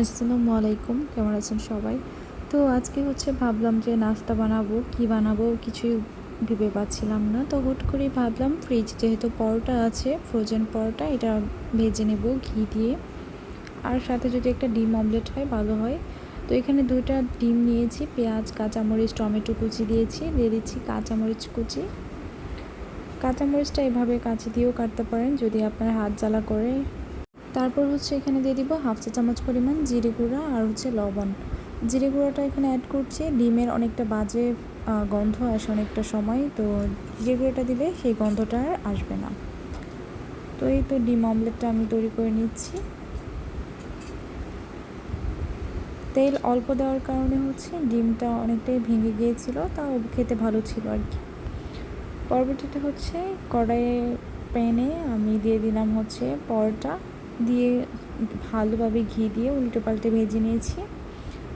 আসসালামু আলাইকুম, কেমন আছেন সবাই? তো আজকে হচ্ছে ভাবলাম যে নাস্তা বানাবো, কি বানাবো কিছুই ভেবে পাচ্ছিলাম না। তো হুট করেই ভাবলাম ফ্রিজ যেহেতু পরোটা আছে ফ্রোজেন পরোটা, এটা ভেজে নেব ঘি দিয়ে। আর সাথে যদি একটা ডিম অমলেট হয়, ভালো হয়। তো এখানে দুইটা ডিম নিয়েছি, পেঁয়াজ, কাঁচামরিচ, টমেটো কুচি দিয়েছি, দিয়ে দিচ্ছি কাঁচামরিচ কুচি। কাঁচামরিচটা এভাবে কাঁচি দিয়েও কাটতে পারেন, যদি আপনার হাত জ্বালা করে। তারপর হচ্ছে এখানে দিয়ে দিব হাফ চা চামচ পরিমাণ জিরে গুঁড়া আর হচ্ছে লবণ। জিরে গুঁড়াটা এখানে অ্যাড করছি, ডিমের অনেকটা বাজে গন্ধ আসে অনেকটা সময়, তো জিরে গুঁড়োটা দিলে সেই গন্ধটা আর আসবে না। তো এই তো ডিম অমলেটটা আমি তৈরি করে নিচ্ছি। তেল অল্প দেওয়ার কারণে হচ্ছে ডিমটা অনেকটাই ভেঙে গিয়েছিল, তাও খেতে ভালো ছিল আর কি। পরবর্তীটা হচ্ছে কড়াইয়ে প্যানে আমি দিয়ে দিলাম হচ্ছে পরোটা। দিয়ে ভালোভাবে ঘি দিয়ে উল্টে পাল্টে ভেজে নিয়েছি।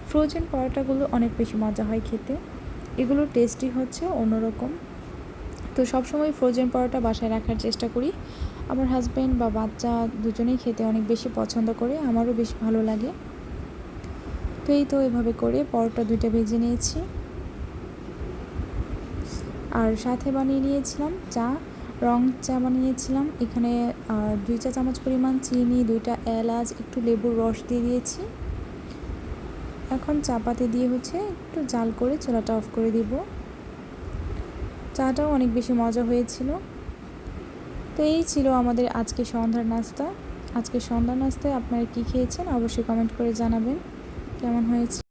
ফ্রোজেন পরোটাগুলো অনেক বেশি মজা হয় খেতে। এগুলোর টেস্টই হচ্ছে, অন্যরকম। তো সবসময় ফ্রোজেন পরোটা বাসায় রাখার চেষ্টা করি। আমার হাজব্যান্ড বা বাচ্চা দুজনেই খেতে অনেক বেশি পছন্দ করে, আমারও বেশ ভালো লাগে। তো এই তো এভাবে করে পরোটা দুইটা ভেজে নিয়েছি। আর সাথে বানিয়ে নিয়েছিলাম চা। রং চা বানিয়েছিলাম। এখানে দুই চা চামচ পরিমাণ চিনি, দুইটা এলাচ, একটু লেবুর রস দিয়ে দিয়েছি। এখন চা চাপাতে দিয়ে হচ্ছে একটু জাল করে চোলাটা অফ করে দিব। চাটাও অনেক বেশি মজা হয়েছিল। তো এই ছিল আমাদের আজকে সন্ধ্যার নাস্তা। আজকে সন্ধ্যার নাস্তায় আপনারা কী খেয়েছেন অবশ্যই কমেন্ট করে জানাবেন। কেমন হয়েছে?